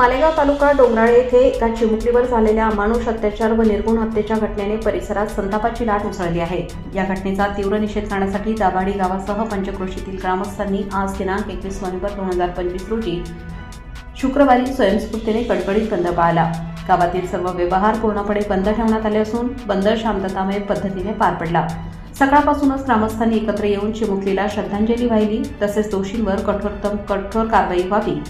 मालेगाव तालुका डोंगराळे येथे एका चिमुकलीवर झालेल्या अमानुष अत्याचार व निर्गुण हत्येच्या घटनेने परिसरात संतापाची लाट उसळली आहे. या घटनेचा तीव्र निषेध करण्यासाठी दाभाडी गावासह पंचक्रोशीतील ग्रामस्थांनी आज दिनांक एकवीस नोव्हेंबर दोन हजार पंचवीस रोजी शुक्रवारी स्वयंस्फूर्तीने कडकडीत बंद पाळला. गावातील सर्व व्यवहार पूर्णपणे बंद ठेवण्यात आले असून बंद शांततामय पद्धतीने पार पडला. सकाळपासूनच ग्रामस्थांनी एकत्र येऊन चिमुकलीला श्रद्धांजली वाहिली. तसेच दोषींवर कठोरतम कठोर कारवाई व्हावी.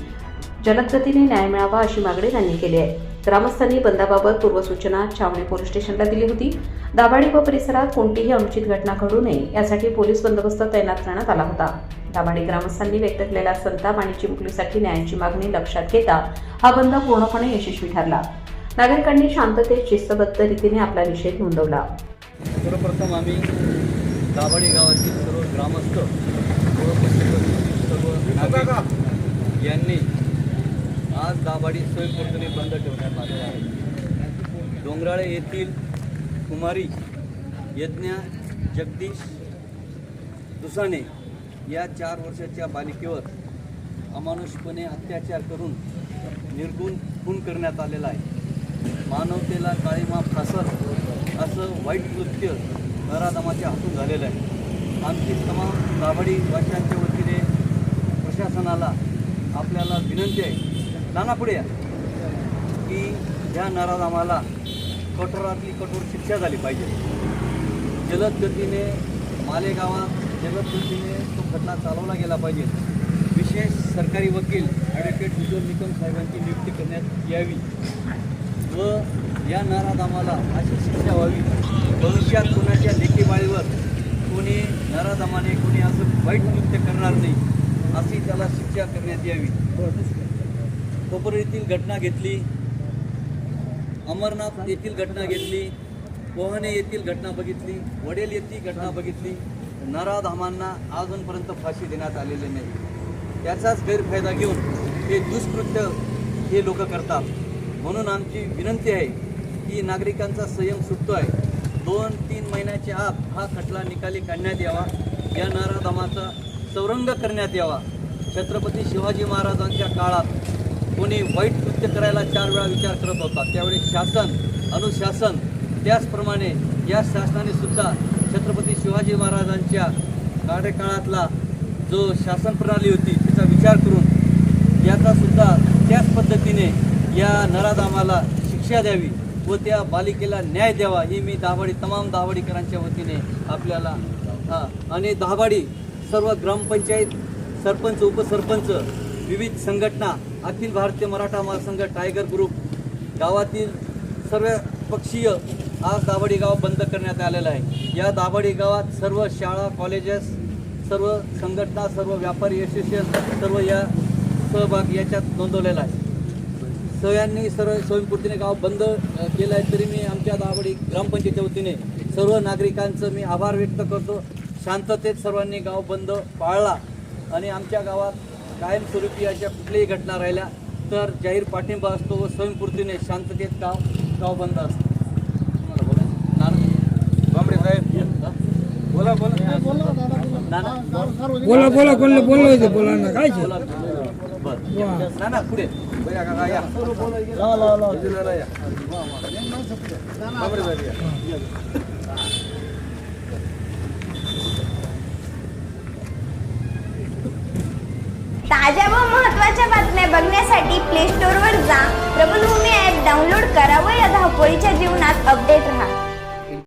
जलदगतीने न्याय मिळावा अशी मागणी त्यांनी केली आहे. ग्रामस्थांनी बंदाबाबत पूर्वसूचना छावणी पोलीस स्टेशनला दिली होती. दाभाडी व परिसरात कोणतीही अनुचित घटना घडू नये यासाठी पोलीस बंदोबस्त तैनात करण्यात आला होता. दाभाडी ग्रामस्थांनी व्यक्त केलेला संताप आणि चिमुकलीसाठी न्यायाची मागणी लक्षात घेता हा बंद पूर्णपणे यशस्वी ठरला. नागरिकांनी शांततेत शिस्तबद्ध रीतीने आपला निषेध नोंदवला. सर्वप्रथम आम्ही दाभाडी गावातील सर्व ग्रामस्थ सर्व यांनी आज दाभाडी स्वयंपूर्तने बंद ठेवण्यात आले आहे. डोंगराळे येथील कुमारी यज्ञा जगदीश दुसाने या चार वर्षाच्या बालिकेवर अमानुषपणे अत्याचार करून निर्गुण खून करण्यात आलेला आहे. मानवतेला काळीमा फासत असं वाईट कृत्य नराधमाच्या हातून झालेलं आहे. आमची तमाम दाभाडी वाशांच्या वतीने प्रशासनाला आपल्याला विनंती आहे. नाना पुढे या. की ह्या नराधमाला कठोरातली कठोर शिक्षा झाली पाहिजे. जलद गतीने मालेगावात जलद गतीने तो खटला चालवला गेला पाहिजे. विशेष सरकारी वकील ॲडव्होकेट विजय निकम साहेबांची नियुक्ती करण्यात यावी. व या नराधमाला अशी शिक्षा व्हावी. भविष्यात कोणाच्या लेखीबाळीवर कोणी नराधमाने कोणी असं वाईट कृत्य करणार नाही. अशी त्याला शिक्षा करण्यात यावी. कोपर येथील घटना घेतली. अमरनाथ येथील घटना घेतली. पोहणे येथील घटना बघितली. वडेल येथील घटना बघितली. नराधामांना अजूनपर्यंत फाशी देण्यात आलेली नाही. त्याचाच गैरफायदा घेऊन हे दुष्कृत्य हे लोक करतात. म्हणून आमची विनंती आहे की नागरिकांचा संयम सुटतो आहे. दोन तीन महिन्याच्या आत हा खटला निकाली काढण्यात यावा. या नराधामाचा चौरंग करण्यात यावा. छत्रपती शिवाजी महाराजांच्या काळात कोणी वाईट कृत्य करायला चार वेळा विचार करत होता. त्यावेळी शासन अनुशासन त्याचप्रमाणे या शासनाने सुद्धा छत्रपती शिवाजी महाराजांच्या कार्यकाळातला जो शासन प्रणाली होती तिचा विचार करून याचा सुद्धा त्याच पद्धतीने या नराधामाला शिक्षा द्यावी व त्या बालिकेला न्याय द्यावा ही मी दाभाडी तमाम दाभाडीकरांच्या वतीने आपल्याला हां आणि दाभाडी सर्व ग्रामपंचायत सरपंच उपसरपंच विविध संघटना अखिल भारतीय मराठा महासंघ टायगर ग्रुप गावातील सर्व पक्षीय आज दाभाडी गाव बंद करण्यात आलेलं आहे. या दाभाडी गावात सर्व शाळा कॉलेजेस सर्व संघटना सर्व व्यापारी असोसिएशन सर्व या सहभाग याच्यात नोंदवलेला आहे. सगळ्यांनी सर्व स्वयंपूर्तीने गाव बंद केलं आहे तरी मी आमच्या दाभाडी ग्रामपंचायतीच्या वतीने सर्व नागरिकांचं मी आभार व्यक्त करतो. शांततेत सर्वांनी गाव बंद पाळला आणि आमच्या गावात कायमस्वरूपी अशा कुठल्याही घटना राहिल्या तर जाहीर पाठिंबा असतो व स्वयंपूर्तीने शांततेत गाव गाव बंद असतं? बोला बोला. नाना बोला. बोला बोललं होते बोला ना काय? बोला बरं नाना पुढे. भैया काका या. धावपळीच्या जीवनात अपडेट राहा.